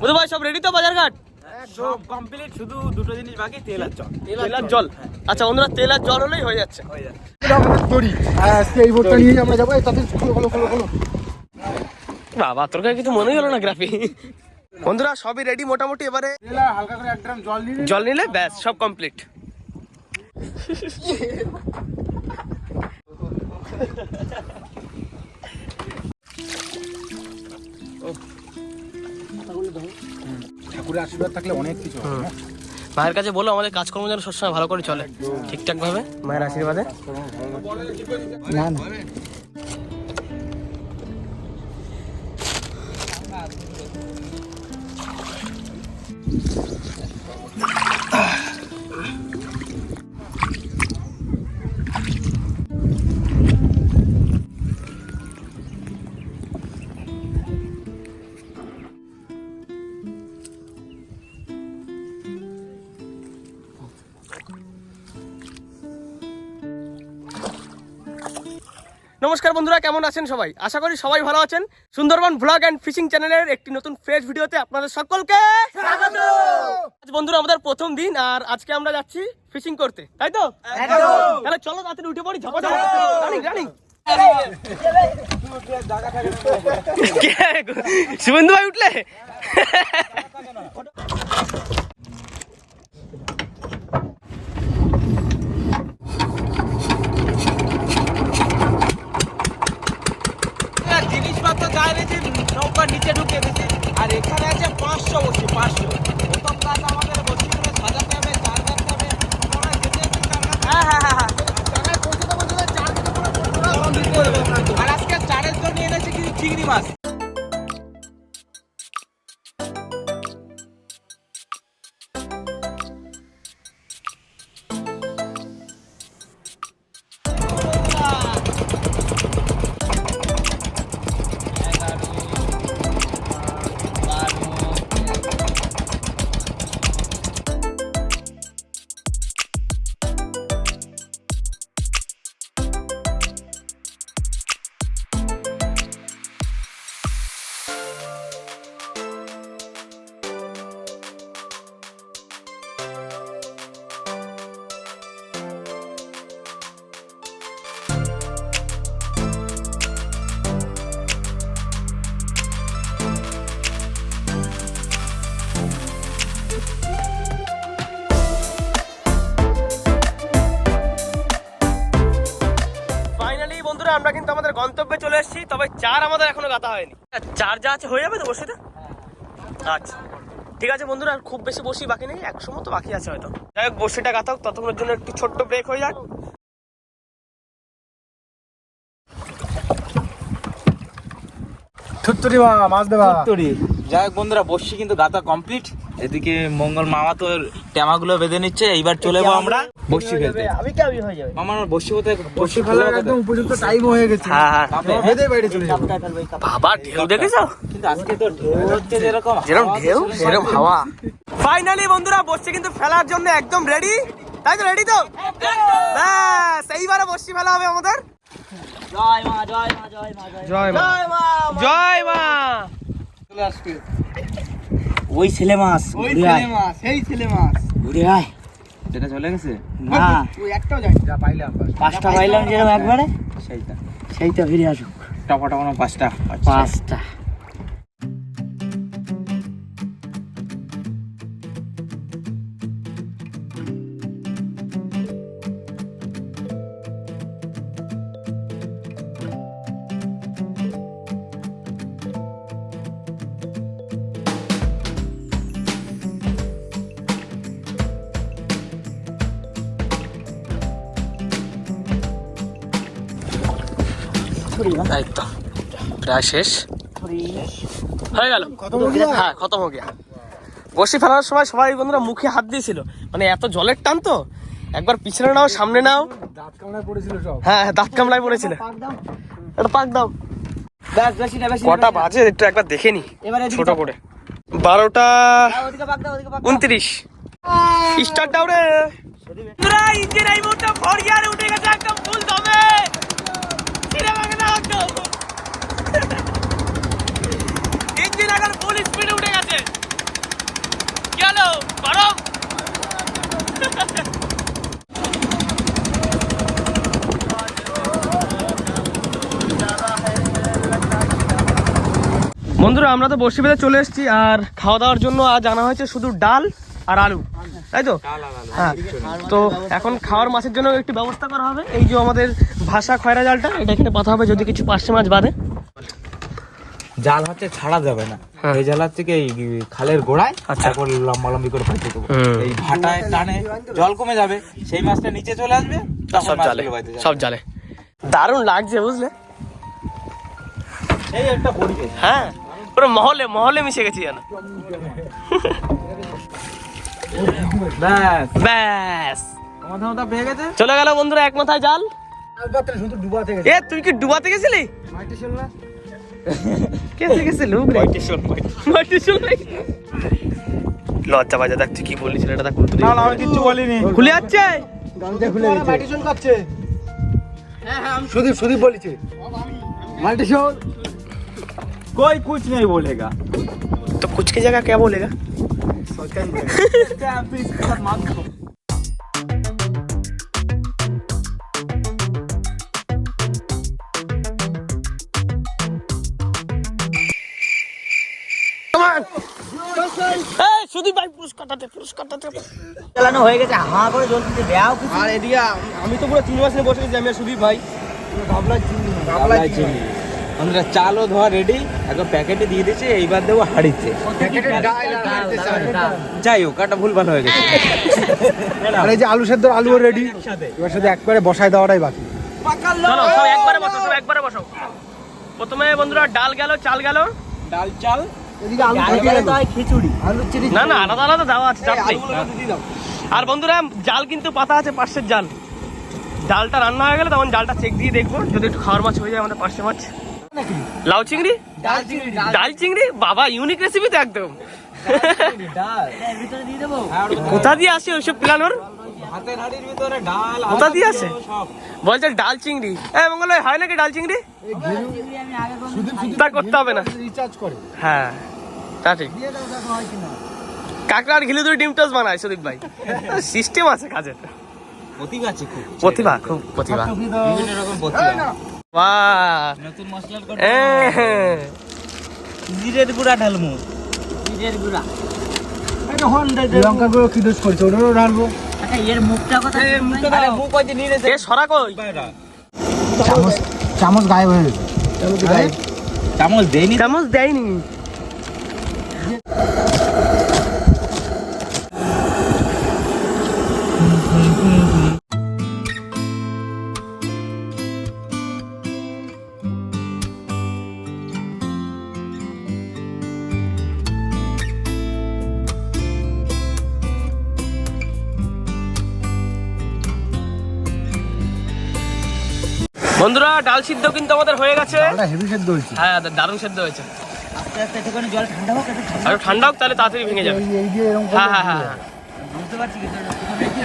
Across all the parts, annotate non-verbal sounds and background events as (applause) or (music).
বুধু ভাই সব রেডি তো বাজার ঘাট সব কমপ্লিট শুধু দুটো জিনিস বাকি তেল আর চল তেল আর জল। আচ্ছা বন্ধুরা তেল আর জল হলেই হয়ে যাচ্ছে। হয়ে যাচ্ছে। দড়ি আজকে এই বোটটা নিয়ে আমরা যাব। এই তাতে খোলো খোলো খোলো বাবা তোর কাছে কিছু মনেই হলো না গ্রাফি? বন্ধুরা সবই রেডি মোটামুটি এবারে। হালকা করে এক ড্রাম জল নিয়ে জল নিলে ব্যাস সব কমপ্লিট (laughs) ঠাকুরের আশীর্বাদ থাকলে অনেক কিছু হয় না? মায়ের কাছে বলো আমাদের কাজকর্ম যেন সবসময় ভালো করে চলে ঠিকঠাক ভাবে মায়ের আশীর্বাদে? না না। নমস্কার বন্ধুরা কেমন আছেন সবাই? আশা করি সবাই ভালো আছেন। সুন্দরবন ব্লগ অ্যান্ড ফিশিং চ্যানেলের একটি নতুন ফ্রেশ ভিডিওতে আপনাদের সকলকে স্বাগত! আজ বন্ধুরা আমাদের প্রথম দিন আর আজকে আমরা যাচ্ছি ফিশিং করতে তাই তো? তাহলে চলো তাড়াতাড়ি উঠে পড়ি ঝপা রানিং রানিং শুভেন্দু ভাই উঠলে? (laughs) (laughs) জিনিসপত্র যে নৌকা নিচে ঢুকে গেছে আর এখানে আছে পাঁচশো বসি পাঁচশো। প্রথম কাজ আমাদের বসি সাজাতে হবে চার কাটতে হবে। মনে হয় হ্যাঁ হ্যাঁ হ্যাঁ। আর আজকে চারের জন্য এনেছে কিছু চিংড়ি মাছ? আমরা কিন্তু আমাদের গন্তব্যে চলে এসেছি তবে চার আমাদের এখনও গাতা হয়নি। চার যা আছে হয়ে যাবে তো বসে আচ্ছা। ঠিক আছে বন্ধুরা আর খুব বেশি বসি বাকি নেই একশো মতো বাকি আছে হয়তো। যাই হোক বসিটা গাতা হোক ততক্ষণের জন্য একটু ছোট্ট ব্রেক হয়ে যাক। থুত্তুরি বা মাছ দেবা। তরি যাই হোক বন্ধুরা বসছি কিন্তু গাতা কমপ্লিট এদিকে মঙ্গল মামা তো টেমাগুলো বেঁধে নিচ্ছে এইবার চলে যাব আমরা। বসছি ফেলতে আমি কেমন হয়ে যাবে। বসে ফেলার একদম উপযুক্ত টাইম হয়ে গেছে। হ্যাঁ হ্যাঁ বেঁধে বাইরে চলে যাব। বাবা ঢেউ দেখেছ? কিন্তু আজকে তো ঢেউ হচ্ছে যেরকম যেরকম ঢেউ সেরকম হাওয়া। ফাইনালি বন্ধুরা বসছে কিন্তু ফেলার জন্য একদম রেডি তাই তো রেডি তো? ব্যাস এইবারে বসছি ফেলা হবে আমাদের। জয় মা জয় মা জয় মা জয় জয় মা। জয় মা। ওই ছেলে মাছ ওই ছেলে মাছ সেই ছেলে মাছ। ঘুরে আয়। যেটা চলে গেছে? না। ওই একটাও যায় যা পাইলাম পাঁচটা পাইলাম যেরকম একবারে সেইটা। সেইটা ফিরে আসুক। টপা টপানো পাঁচটা। পাঁচটা। প্রায় শেষ। হয়ে গেল। হয়ে? হ্যাঁ খতম হয়ে গেল। বসি ফেলার সময় সবাই বন্ধুরা মুখে হাত দিয়েছিল। মানে এত জলের টান তো। একবার পিছনে নাও সামনে নাও। দাঁত কামড়ায় পড়েছিল সব হ্যাঁ হ্যাঁ, দাঁত কামড়ায় পড়েছিল। এটা পাক দাও। কটা বাজে একটু একবার দেখে নি। ছোট করে। বারোটা হ্যাঁ। উনত্রিশ। স্টার্ট দাও রে। ইঞ্জিন এই মুহূর্তে ফোর উঠে গেছে একদম ফুল দমে। ছিঁড়ে ভাঙে না একদম। ফুল স্পিডে উঠে গেছে। বন্ধুরা আমরা তো বসে বেঁধে চলে এসেছি আর খাওয়া দাওয়ার জন্য আজ আনা হয়েছে শুধু ডাল আর আলু। তাই তো? হ্যাঁ। তো এখন খাওয়ার মাছের জন্য একটি ব্যবস্থা করা হবে। এই যে আমাদের ভাষা খয়রা জালটা এটা এখানে পাতা হবে যদি কিছু পার্শ্বে মাছ বাদে জাল হচ্ছে ছাড়া যাবে না। হ্যাঁ। এই জাল হচ্ছে কি এই খালের গোড়ায় আচ্ছা। তারপর লম্বা লম্বি করে ফাটিয়ে দেবো এই ভাটায় টানে জল কমে যাবে সেই মাছটা নিচে চলে আসবে সব জালে। সব জালে। দারুণ লাগছে বুঝলে? এই একটা পরিবেশ। হ্যাঁ পুরো মহলে মহলে মিশে গেছি যেন। ব্যাস। ব্যাস। চলে গেল বন্ধুরা এক মাথায় জাল। শুধু ডুবাতে গেছে। এ তুই কি ডুবাতে গেছিলি? মাটি ছিল না কেসে গেছে লোক রে মাটি শুন নাই লজ্জা বাজা দেখ তুই কি বললি ছেলেটা দেখ উল্টো না না আমি কিচ্ছু বলিনি খুলে যাচ্ছে গামছা খুলে গেছে মাটি শোল কাচ্ছে সুদীপ সুদীপ বলেছে মাটি শোল कोई कुछ नहीं बोलेगा तो कुछ की जगह क्या बोलेगा এই সুদীপ ভাই পুরস্কারটাতে পুরস্কারটাতে চালানো হয়ে গেছে হা করে দেওয়া কিছু আর এদিকে আমি তো পুরো তিন মাস নিয়ে বসে গেছি আমি সুদীপ ভাই। গাবলাই চিংড়ি আমরা চালও ধোয়া রেডি একদম প্যাকেটে দিয়ে দিয়েছে এইবার দেবো হাড়িতে। যাই হোক কাটা ভুল ভালো হয়ে গেছে। আর এই যে আলু সেদ্ধ আলু রেডি এবার শুধু একবারে বসায় দেওয়াটাই বাকি। একবারে বসো একবারে বসো। প্রথমে বন্ধুরা ডাল গেল চাল গেল। ডাল চাল। হয় না না আলাদা আলাদা দেওয়া আছে চাপ নেই। আর বন্ধুরা জাল কিন্তু পাতা আছে পার্শ্বের জাল। জালটা রান্না হয়ে গেলে তখন জালটা চেক দিয়ে দেখব যদি একটু খাওয়ার মাছ হয়ে যায় আমাদের পার্শ্বে মাছ। লাউ চিংড়ি? ডাল চিংড়ি বাবা ইউনিক রেসিপি তো একদম। ডাল এর ভিতরে দিয়ে দেবো। কোথা দিয়ে আসে ওইসব প্ল্যানোর হাতের হাড়ির ভিতরে ডাল কোথা দিয়ে আসে? বলছে ডাল চিংড়ি। হ্যাঁ মঙ্গল ভাই, হয় নাকি ডাল চিংড়ি? তা করতে হবে না। রিচার্জ করে হ্যাঁ তা ঠিক। দিয়ে দাও দেখো কাঁকড়ার ঘিলে দুই ডিম টোস্ট বানায় সুদীপ ভাই। সিস্টেম আছে কাজের। প্রতিভা আছে খুব। প্রতিভা খুব প্রতিভা। বিভিন্ন রকম প্রতিভা। বাহ। নতুন মশলার হ্যাঁ জিরের গুঁড়া ঢালমু জিরের গুঁড়া। লঙ্কা গুঁড়ো। কি দোষ করছে? ওটারও ঢালবো। এর মুখটা কথা আরে মুখ যে নিয়ে এ সরা কই? চামচ চামচ গায়েব হয়ে গেছে। চামচ গায়েব। চামচ দেয়নি? চামচ দেয়নি। বন্ধুরা ডাল সিদ্ধ কিন্তু আমাদের হয়ে গেছে। হেভি সেদ্ধ হয়েছে। হ্যাঁ দারুণ সেদ্ধ হয়েছে। আর ঠান্ডা হোক তাহলে তাড়াতাড়ি ভেঙে যাবে। হ্যাঁ হ্যাঁ হ্যাঁ হ্যাঁ। বুঝতে পারছি কিন্তু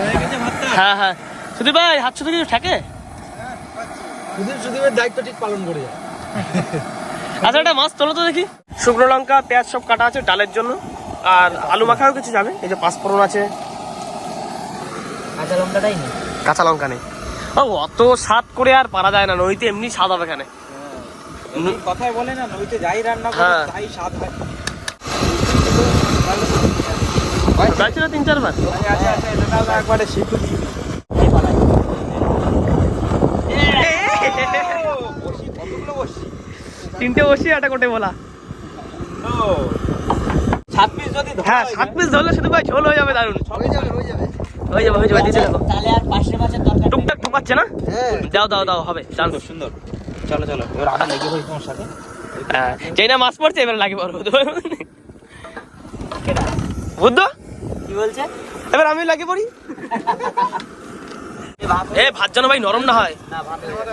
হয়ে হ্যাঁ হ্যাঁ। সুদীপ ভাই হাত শুধু কিছু থাকে? সুদীপ সুদীপের দায়িত্ব ঠিক পালন করে আচ্ছা একটা মাছ তোলো তো দেখি। শুকনো লঙ্কা পেঁয়াজ সব কাটা আছে ডালের জন্য। আর আলু মাখাও কিছু যাবে? এই যে পাঁচফোড়ন আছে। কাঁচা লঙ্কাটাই নেই। কাঁচা লঙ্কা নেই। অত স্বাদ করে আর পারা যায় না নইতে এমনি স্বাদ হবে এখানে। এই কথাই বলে না নইতে যাই রান্না করে হ্যাঁ। তাই স্বাদ হয়। যাচ্ছিল তিন চারবার? আচ্ছা আচ্ছা একবারে শিখু তিনটে বসি একটা কোটে বলা। ও সাত পিস যদি হ্যাঁ হয় সাত পিস ধরলে শুধু ভাই ঝোল হয়ে যাবে দারুণ হয়ে যাবে হয়ে যাবে। হয়ে যাবে হয়ে যাবে দিতে থাকো তাহলে আর মাছের দরকার নেই। টুকটাক ঠোকাচ্ছে না? হ্যাঁ। দাও দাও দাও হবে। ডান সুন্দর। চলো চলো এবার আমি লেগে পড়ি তোমার সাথে। হ্যাঁ যেই না মাছ পড়ছে এবার লাগে বড় বুদ্ধ? কি বলছে? এবার আমি লাগে পড়ি। এ ভাত এ যেন ভাই নরম না হয়। না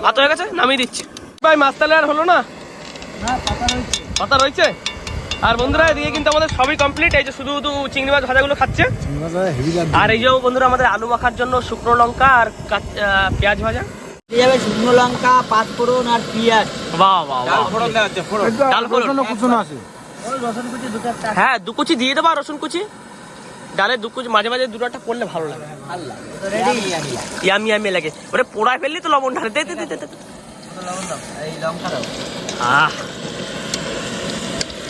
ভাত হয়ে গেছে। হয়ে নামিয়ে দিচ্ছি। ভাই মাছ তাহলে আর হলো না? না পাতা রয়েছে। পাতা রয়েছে? আর বন্ধুরা এদিকে কিন্তু আমাদের সবই কমপ্লিট এই যে শুধু শুধু চিংড়ি মাছ ভাজাগুলো খাচ্ছে। আর এই যে বন্ধুরা আমাদের আলু মাখার জন্য শুকনো লঙ্কা আর পেঁয়াজ ভাজা। যাবে শুকনো লঙ্কা আর পেঁয়াজ। বাহ বাহ ফোড়ন দেওয়া হচ্ছে ফোড়ন। ডাল ফোড়ন। কুচনো কুচনো আছে। ওই রসুন কুচি দুটো একটা। হ্যাঁ দু কুচি দিয়ে দেবো রসুন কুচি। ডালে দু কুচি মাঝে মাঝে দুটো একটা পড়লে ভালো লাগে। আল্লাহ ইয়ামি ইয়ামি লাগে। ওরে পোড়ায় ফেললি তো লবণ ঢালে দে দে দে দে, দে। লবণ দাও এই লঙ্কা দাও। আহ।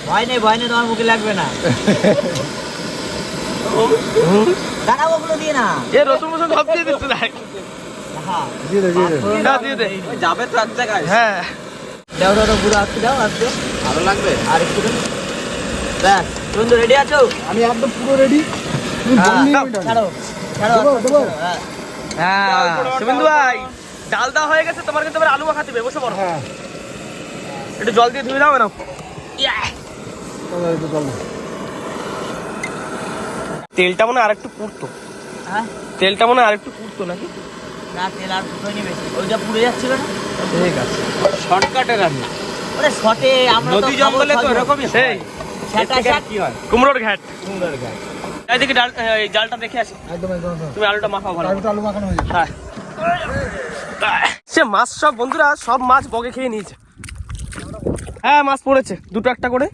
ভয় নেই ভয় নেই তোমার মুখে লাগবে না। দাঁড়াও ওগুলো দিয়ে না। এ রসুন মসুন সব দিয়ে দিচ্ছে দেখ। হ্যাঁ। দিয়ে দে দিয়ে দে। না দিয়ে দে। যাবে তো এক জায়গায় হ্যাঁ। দাও দাও দাও, পুরো আসতে দাও আসতে। ভালো লাগবে? আর একটু ব্যাস বন্ধু রেডি আছো? আমি একদম পুরো রেডি হ্যাঁ। ছাড়ো ছাড়ো দেবো, দেবো? হ্যাঁ। হ্যাঁ শুভেন্দু ভাই ডাল দেওয়া হয়ে গেছে তোমার কিন্তু আলু মাখাতে হবে বসে পড়ো। হ্যাঁ। একটু জল দিয়ে ধুয়ে দাও না। তেলটা মনে হয় আরেকটু পুড়তো। হ্যাঁ? তেলটা মনে হয় আরেকটু পুড়তো নাকি? না তেল আর বেশি। ওইটা পুড়ে যাচ্ছিল না? ঠিক আছে। শর্টকাটে রান্না। ওরে শটে আমরা নদী জঙ্গলে তো এরকমই সেই। হয়। কুমড়োর ঘাট। ডাল এই জালটা দেখে আসি। একদম একদম তুমি আলুটা মাখাও ভালো আলু মাখানো হয়ে হ্যাঁ। সে মাছ সব বন্ধুরা সব মাছ বগে খেয়ে নিয়েছে। হ্যাঁ মাছ পড়েছে। দুটো একটা করে।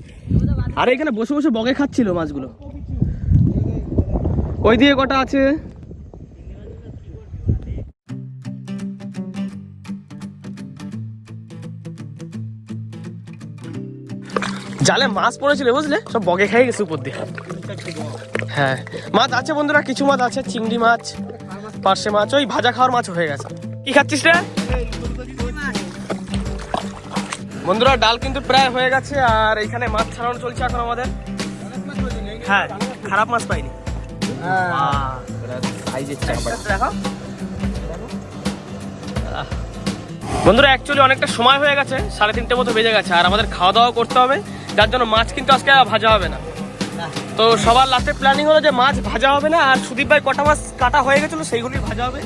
আর এখানে বসে বসে বগে খাচ্ছিল মাছগুলো। ওই দিকে কটা আছে? জালে মাছ পড়েছিল, বুঝলে? সব বগে খেয়ে গেছে উপর দিয়ে। হ্যাঁ। মাছ আছে বন্ধুরা, কিছু মাছ আছে, চিংড়ি মাছ, পার্শে মাছ, ওই ভাজা খাওয়ার মাছ হয়ে গেছে। কি খাচ্ছিস রে? বন্ধুরা ডাল কিন্তু প্রায় হয়ে গেছে আর এখানে মাছ ছাড়ানো চলছে এখন আমাদের। হ্যাঁ খারাপ মাছ পাইনি। দেখো বন্ধুরা অ্যাকচুয়ালি অনেকটা সময় হয়ে গেছে সাড়ে তিনটে মতো বেজে গেছে আর আমাদের খাওয়া দাওয়া করতে হবে যার জন্য মাছ কিন্তু আজকে ভাজা হবে না। তো সবার লাস্টে প্ল্যানিং হলো যে মাছ ভাজা হবে না আর সুদীপ ভাই কটা মাছ কাটা হয়ে গেছিল সেইগুলি ভাজা হবে।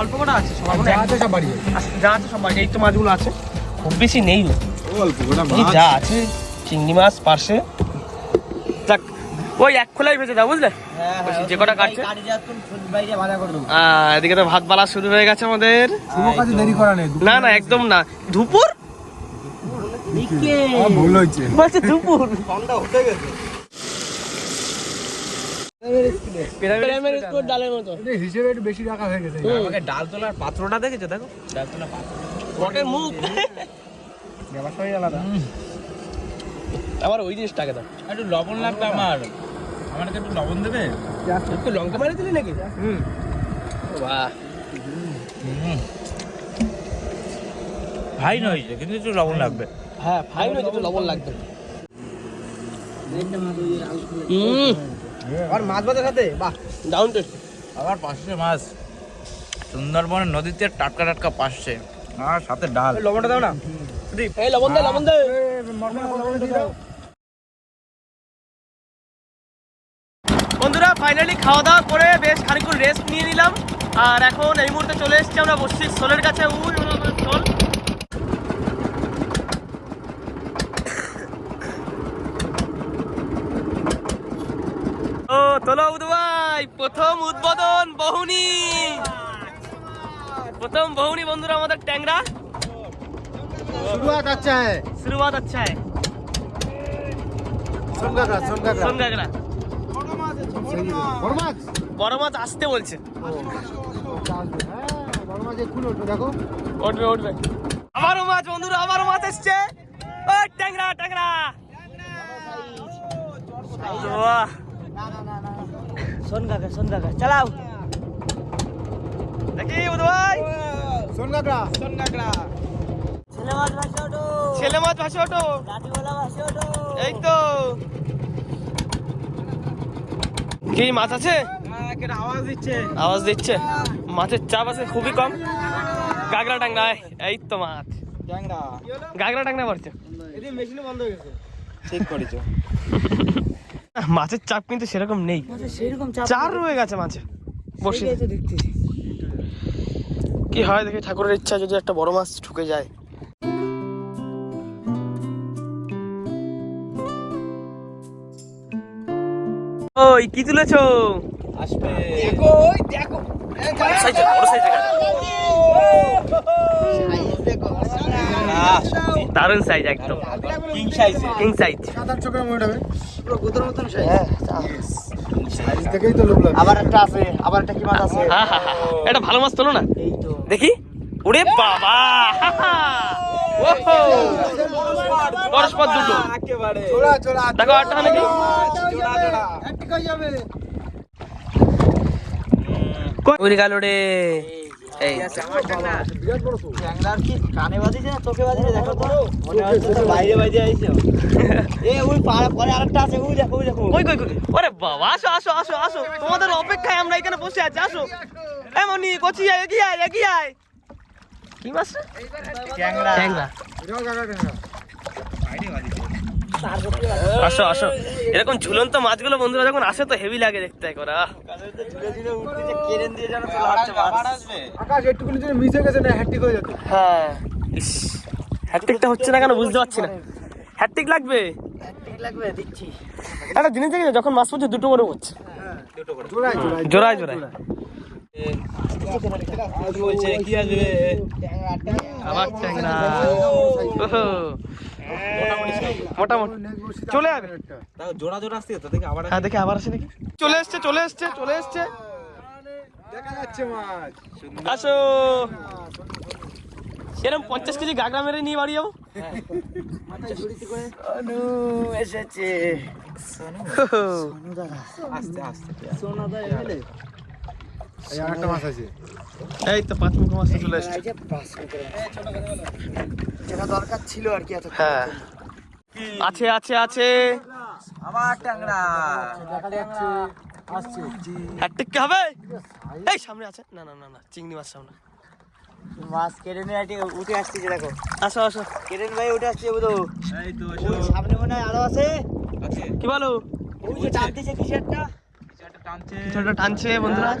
অল্প কটা আছে সবার যা আছে সব বাড়ি যা আছে সব বাড়ি এই তো মাছগুলো আছে। খুব বেশি নেই। অল্প যা আছে চিংড়ি মাছ পার্শে। যাক ওই এক খোলাই ভেজে দাও বুঝলে? হ্যাঁ, হ্যাঁ, যে কটা কাটছে? এদিকে তো ভাত বালা শুরু হয়ে গেছে আমাদের। দেরি করা নেই না না একদম না। দুপুর? ডালের মতো। হিসেবে একটু বেশি রাখা হয়ে গেছে। ডাল তোলার পাত্রটা দেখেছ? দেখো। ডাল তোলার পাত্র। বটের মুখ। ব্যবসায়ী আলাদা। আবার ওই জিনিসটাকে দাও। একটু লবণ লাগবে আমার। আমাকে একটু লবণ দেবে? একটু লঙ্কা মারি দিলি নাকি? হুম। বাহ। ভাই নয় কিন্তু একটু লবণ লাগবে। হ্যাঁ ফাইন হয়েছে একটু লবণ লাগবে। হুম। আর মাছ ভাতের সাথে? বাহ। ডাউন টেস্ট আবার পাশে মাছ। সুন্দরবনের নদীতে টাটকা টাটকা পাশে আর সাথে ডাল। লবণটা দাও না। এই লবণ দে লবণ দে। বন্ধুরা ফাইনালি খাওয়া দাওয়া করে বেশ খানিকক্ষণ রেস্ট নিয়ে নিলাম। আর এখন এই মুহূর্তে চলে এসেছি আমরা বসছি সোলের কাছে। উই সোল ও তোলো উদ ভাই প্রথম উদ্বোধন বহুনি প্রথম বহুনি বন্ধুরা আমাদের ট্যাংরা। শুরুয়াত আচ্ছা है শুরুয়াত আচ্ছা কাঁকড়া বড় মাছ? বড় মাছ আসতে বলছে। হ্যাঁ বড় মাছ এক্ষুনি ওঠো দেখো উঠবে উঠবে আবারও মাছ বন্ধুরা আবারও মাছ এসছে। ও ট্যাংরা ট্যাংরা। চালাও। দেখি উদু ভাই? সোনকা কা ছেলে মাছ ভাসে ওঠো। ছেলে মাছ ভাসে ওঠো। দাদিওয়ালা ভাসে ওঠো। এই তো। কি মাছ আছে? আওয়াজ দিচ্ছে। আওয়াজ দিচ্ছে। মাছের চাপ আছে খুবই কম। গাগরা টাংরা এই তো মাছ। গাগরা টাংরা পড়ছে মেশিনে বন্ধ হয়ে গেছে। ঠিক করেছ। মাছের চাপ কিন্তু সেরকম নেই। সেরকম চার রয়ে গেছে মাছে। বসে। দেখতেছি। কি হয় দেখি ঠাকুরের ইচ্ছা যদি একটা বড় মাছ ঢুকে যায়। ওই কি তুলেছো? আসবে। বড় সাইজের, বড় সাইজের গাছ। দারুণ সাইজ একদম। কিং সাইজে কিং সাইজ হয়ে পুরো গুদর মতন সাইজ থেকেই তো লোক লাগে আবার একটা আছে আবার একটা কি মাছ আছে? এটা ভালো মাছ তোলো না? দেখি? ওরে বাবা! পরস্পর দুটো। একেবারে। চোরা চোরা দেখো আটটা নাকি? উড়ে গেল রে। এই কি কানে বাজিছে না চোখে বাজিছে? দেখো তো। বাইরে বাইরে আইছে। (laughs) এ ওই পাড়া পরে আরেকটা আছে। ওই দেখো ওই দেখো। কই কই কই? ওরে বাবা আসো আসো আসো আসো। তোমাদের অপেক্ষায় আমরা এখানে বসে আছি আসো। এমনই কচি আয় এগিয়ে আয় এগিয়ে আয়। কি মাছ ট্যাংরা ট্যাংরা আসো আসো। এরকম ঝুলন্ত মাছগুলো বন্ধুরা যখন আসে তো হেভি লাগে দেখতে মিস হয়ে গেছে না হ্যাট্রিক হয়ে যেত হ্যাঁ। ইস হ্যাট্রিকটা হচ্ছে না কেন বুঝতে পারছি না। হ্যাট্রিক লাগবে? একটা জিনিস দেখি যখন মাছ পড়ছে দুটো করে পড়ছে। জোড়ায় জোড়ায় জোড়ায় কি বলছে কি আসবে আবার ট্যাংরা। মোটামুটি চলে যাবে। জোড়া জোড়া আসছে তো দেখি আবার হ্যাঁ দেখে আবার আসে নাকি? চলে এসছে চলে এসছে চলে এসছে। দেখা যাচ্ছে মাছ আসো। এরকম পঞ্চাশ কেজি গাগরা মেরে নিয়ে বাড়ি যাব? এসেছে। অনু দাদা। আস্তে আস্তে সোনা দা এমএলএ? এই মাছ আছে। তো পাঁচ মুখ চলে এসছে করে যেটা দরকার ছিল আর কি এত হ্যাঁ। আছে আছে আছে। ট্যাংরা। কে হবে? এই সামনে আছে। না না না না চিংড়ি মাছ সামনে। মাছ নিয়ে উঠে আসছে দেখো। আসো আসো। কেরেন ভাই উঠে আসছে বুঝো এই তো সামনে মনে হয় আরও আছে। আছে। কি বলো? ওই যে কিছু একটা কিছু একটা টানছে বন্ধুরা।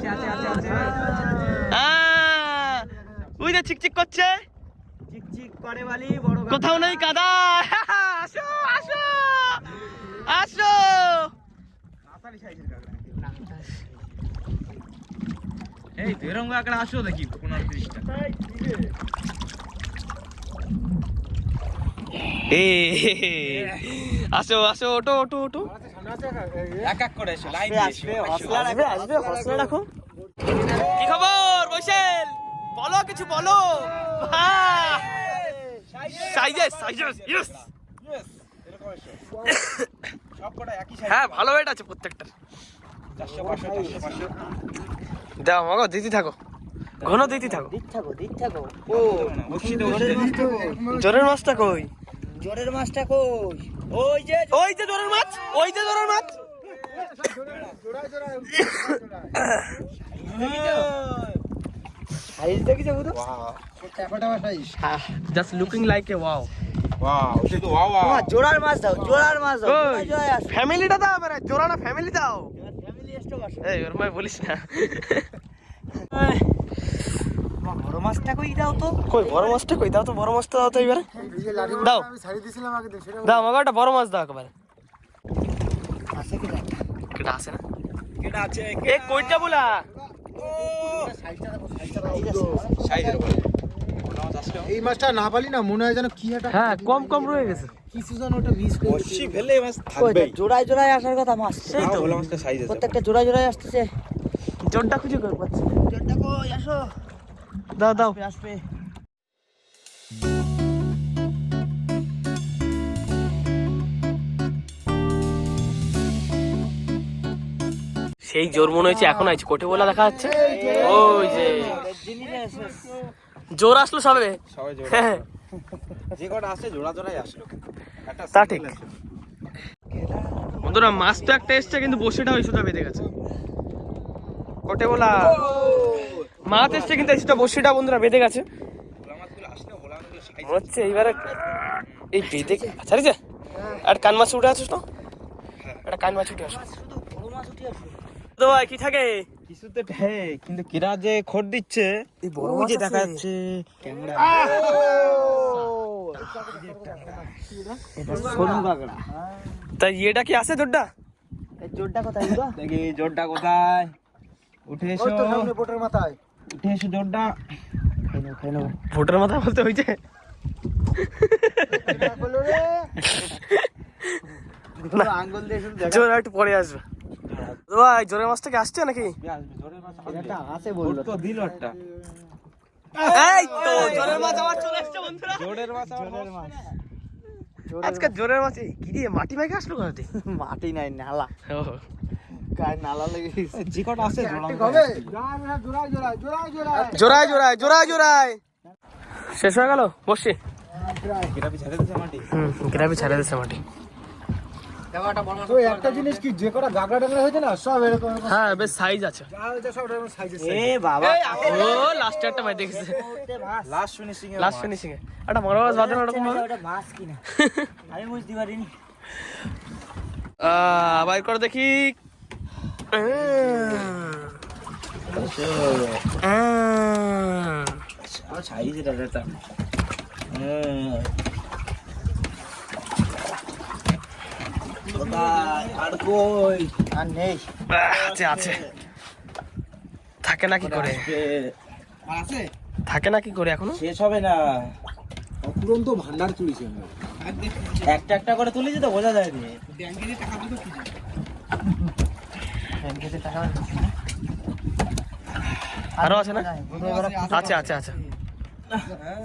ওই যে চিকচিক করছে। চিক চিক করে বালি বড় কোথাও নেই কাদা আসো আসো আসো। এই এরকম কাঁকড়া আসো দেখি পনেরো এ আসো আসো ওটো ওটো ওটো একা? এক করে এসো লাইন আসবে আসবে আসবে আসবে হসলা রাখো কি খবর বৈশাল? বলো কিছু বলো। সাইজেস সাইজেস ইয়েস হ্যাঁ ভালো ওয়েট আছে প্রত্যেকটা দাও মাগো দিতে থাকো। ঘন দিতে থাকো। থাকো থাকো। ও জোরের মাছটা কই? জোরের মাছটা কই? ওই যে ওই যে জোরের মাছ ওই যে জোরের মাছ। Size চাপাটা just looking like a wow জোড়ার মাছ দাও জোড়ার মাছ দাও। ফ্যামিলিটা দাও মানে জোড়া না ফ্যামিলি দাও। ফ্যামিলি বলিস না। বড় মাছটা কই দাও তো। কই বড় মাছটা কই? দাও তো বড় মাছটা দাও তো এবারে। দাও। আমি ছাড়ি দিছিলাম আগে দিন সেটা দাও আমাকে একটা বড় মাছ দাও একেবারে। আছে কি কেটা আছে না? কেটা আছে? এ কইটা বলা? এই মাছটা না পালি না মনে হয় যেন কি একটা হ্যাঁ কম কম রয়ে গেছে। কিছু যেন ওটা মিস করে বসি ফেলে মাছ কই থাকবেই জোড়ায় জোড়ায় আসার কথা মাছ। সেই তো। ভালো মাছটা সাইজ আছে। প্রত্যেকটা জোড়ায় জোড়ায় আসতেছে। জোরটা খুঁজে কই পাচ্ছি। জোড়টা কই? আসো। দাও দাও। আসবে, সেই জোর মনে হয়েছে এখন আছে কোটে বলা দেখা যাচ্ছে? ওই যে। জোর আসলো সবে। হ্যাঁ। যে কটা আসে জোড়া জোড়াই আসলো। তা ঠিক। আছে। বন্ধুরা মাছ তো একটা এসছে কিন্তু বসিটা ওই সুতা বেঁধে গেছে। কোটে বলা। মাছ এসছে কিন্তু এই সুতা বসিটা বন্ধুরা বেঁধে গেছে। হচ্ছে এইবারে এই বেঁধে ছাড়িছে আর কান মাছ উঠে আসিস তো। একটা কান মাছ উঠে আসো তো ভাই কি থাকে? কিছুতে ঠে কিন্তু কিরা যে খোট দিচ্ছে এই বড় মাছ যে দেখা যাচ্ছে ক্যামেরা। এটা সোনু কাকড়া তাই ইয়েটা কি আছে জোরটা? এই জোরটা কোথায় দেখি জোরটা কোথায়? উঠে এসো ওই তো সামনে বোটের মাথায়। উঠে এসো জোরটা। ভোটের মাথা বলতে হয়েছে বলল রে আঙ্গুল দিয়ে শুধু জোর একটু পরে আসবে। ভাই জোরের মাছ থেকে আসছে নাকি? আসবে জোরের মাছ আসবে। এটা আছে ওর বলল তো। দিল একটা। এই তো জোরের মাছ আবার চলে এসছে বন্ধুরা। জোরের মাছ আমার মাছ। আজকে জোরের মাছ কি দিয়ে মাটি আসলো কোথাতে মাটি নাই নালা। গায়ে আছে জোড়ায় জোড়ায় জোড়ায় জোড়ায় শেষ হয়ে গেল? বসছি। ছেড়ে দিচ্ছে মাটি। একটা জিনিস কি যে কটা হয়েছে না সব এরকম হ্যাঁ বেশ সাইজ আছে। একটা লাস্ট একটা (laughs) বুঝতে পারিনি। করে দেখি। সাইজ এটা এটা আর কই আর নেই আছে আছে থাকে না কি করে আছে থাকে না কি করে এখনও শেষ হবে না। অপুরন্ত ভান্ডার তুলেছি আমরা একটা একটা করে তুলেছি তো বোঝা যায়নি। ব্যাংকে টাকা দিত কি ব্যাংকেতে টাকা আরও আছে না? আছে আছে আছে।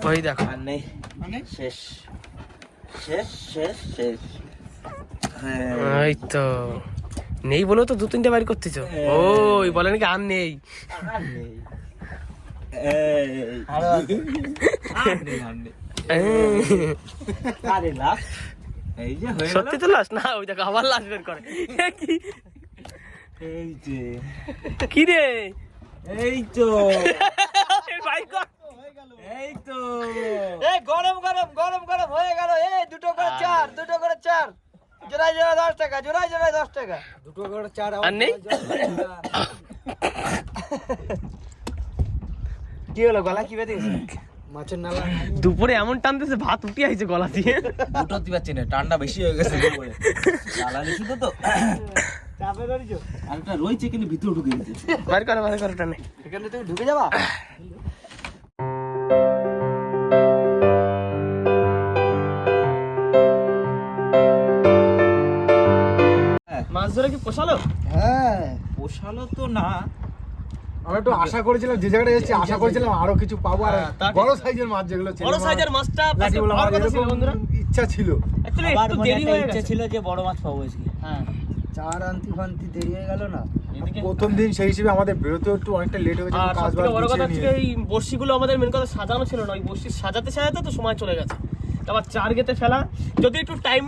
ওই দেখো। আর নেই। মানে? শেষ। শেষ শেষ শেষ। হ্যাঁ। এই তো। নেই বলেও তো দু তিনটে বাড়ি করতেছো। ওই বলে নাকি আর নেই। হয়ে সত্যি তো লাস্ট? না ওই দেখো আবার লাস্ট বের করে। কি? এই যে। কি রে? এই তো। (laughs) এই এই তো। এই গরম গরম গরম গরম হয়ে গেল। এই দুটো করে চার দুটো করে চার। জোড়ায় জোড়ায় দশ টাকা জোড়ায় জোড়ায় দশ টাকা। দুটো করে চার আর নেই? কি হলো গলা কি বেঁধে গেছে? মাছের নালা। দুপুরে এমন টানতেছে ভাত উঠে আইছে গলা দিয়ে। দুটো পারছি না ঠান্ডা বেশি হয়ে গেছে জ্বালানি (laughs) শুধু তো। চাপে ধরেছো আরেকটা রয়েছে কিন্তু ভিতরে ঢুকে গেছে। বাইর করে বাইর করে টানে। এখানে তুমি ঢুকে যাবা? মাছ ধরে কি পোষালো? হ্যাঁ। পোষালো তো না। আমরা একটু আশা করেছিলাম যে জায়গাটা এসেছি আশা করেছিলাম আরও কিছু পাবো। আর হ্যাঁ, বড় সাইজের মাছ যেগুলো বড় সাইজের মাছটা লাঠি বলা পাওয়ার কথা ছিল বন্ধুরা। ইচ্ছা ছিল। অ্যাকচুয়ালি একটু দেরি হয়ে ইচ্ছে ছিল যে বড় মাছ পাবো আজকে। হ্যাঁ। চার আনতি ফান্তি দেরি হয়ে গেল না? এদিকে- প্রথম দিন সেই হিসেবে আমাদের বেরোতেও একটু অনেকটা লেট হয়ে গেছে আর কাজ বাজ বড় কথা হচ্ছে এই বর্ষিগুলো আমাদের মেন কথা সাজানো ছিল না ওই বর্ষি সাজাতে সাজাতে তো সময় চলে গেছে। আবার চার গেতে ফেলা যদি একটু টাইম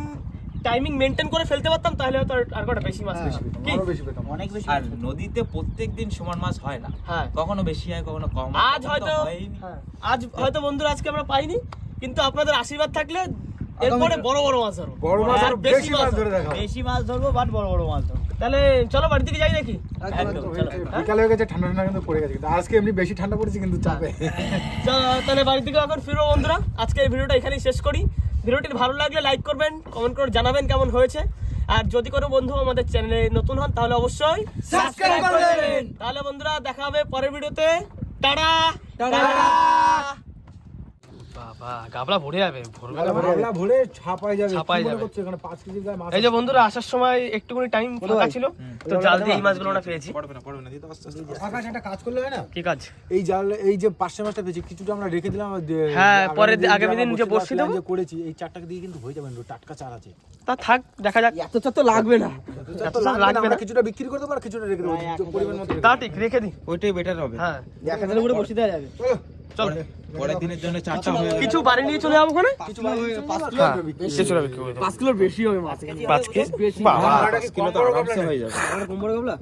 টাইমিং মেনটেন করে ফেলতে পারতাম তাহলে হয়তো আর- আর কটা বেশি মাছ হ্যাঁ, বেশি কি? আরও বেশি পেতাম। অনেক বেশি আর নদীতে প্রত্যেক দিন সমান মাছ হয় না। হ্যাঁ। কখনো বেশি হয় কখনো কম আজ হয়তো। হ্যাঁ, আজ হয়তো বন্ধুরা আজকে আমরা পাইনি কিন্তু আপনাদের আশীর্বাদ থাকলে এরপরে বড় বড় মাছ ধরবো। বড় মাছ আর বেশি মাছ ধরে দেখাবো। বেশি মাছ ধরবো বাট বড় বড় মাছ ধরবো। তাহলে চলো বাড়ি থেকে যাই নাকি? একদম, চলো। বিকাল হয়ে গেছে ঠান্ডা ঠান্ডা কিন্তু পড়ে গেছে কিন্তু আজকে এমনি বেশি ঠান্ডা পড়েছে কিন্তু চাপে। তাহলে বাড়ি থেকে এখন ফিরবো বন্ধুরা। আজকে এই ভিডিওটা এখানেই শেষ করি। ভিডিওটি ভালো লাগলে লাইক করবেন কমেন্ট করে জানাবেন কেমন হয়েছে। আর যদি কোনো বন্ধু আমাদের চ্যানেলে নতুন হন তাহলে অবশ্যই Subscribe করবেন। তাহলে বন্ধুরা দেখা হবে পরের ভিডিওতে। টাটা! টাটা। বাবা গাবলা ভরে যাবে ভোরবেলা আমরা ভরে ছাপাই যাবে। ছাপাই যাবে। করছ এখানে পাঁচ কেজি গায়ে মাছ এই যে বন্ধুরা আসার সময় একটুখানি টাইম ফাঁকা ছিল তো জাল দিয়ে এই মাছগুলো আমরা পেয়েছি। পড়বে না পড়বে না দিতে আস্তে আস্তে আকাশ একটা কাজ করলে হয় না? কি কাজ? এই জাল এই যে পাঁচটা মাছটা পেয়েছি কিছুটা আমরা রেখে দিলাম হ্যাঁ, আগামী আগামী দিন যে বসে দেবো। যে করেছি এই চারটাকে দিয়ে কিন্তু হয়ে যাবে টাটকা চার আছে। তা থাক দেখা যাক। এত চার তো লাগবে না। এত লাগবে না, কিছুটা বিক্রি করে দেবো আর কিছুটা রেখে দেবো পরিমাণ মতো। রেখে তা ঠিক রেখে দিই। ওইটাই বেটার হবে। হ্যাঁ। এক হাজারের উপরে বসে দেওয়া যাবে। চলো। চল। পরের দিনের জন্য চারটা হয়ে কিছু বাড়ি নিয়ে চলে যাব ওখানে? কিছু হ্যাঁ, বিক্রি কিলোর বেশি হবে মাছ। পাঁচ কেজি বাবা কিলো তো আরামসে হয়ে যাবে। কম বড় গাবলা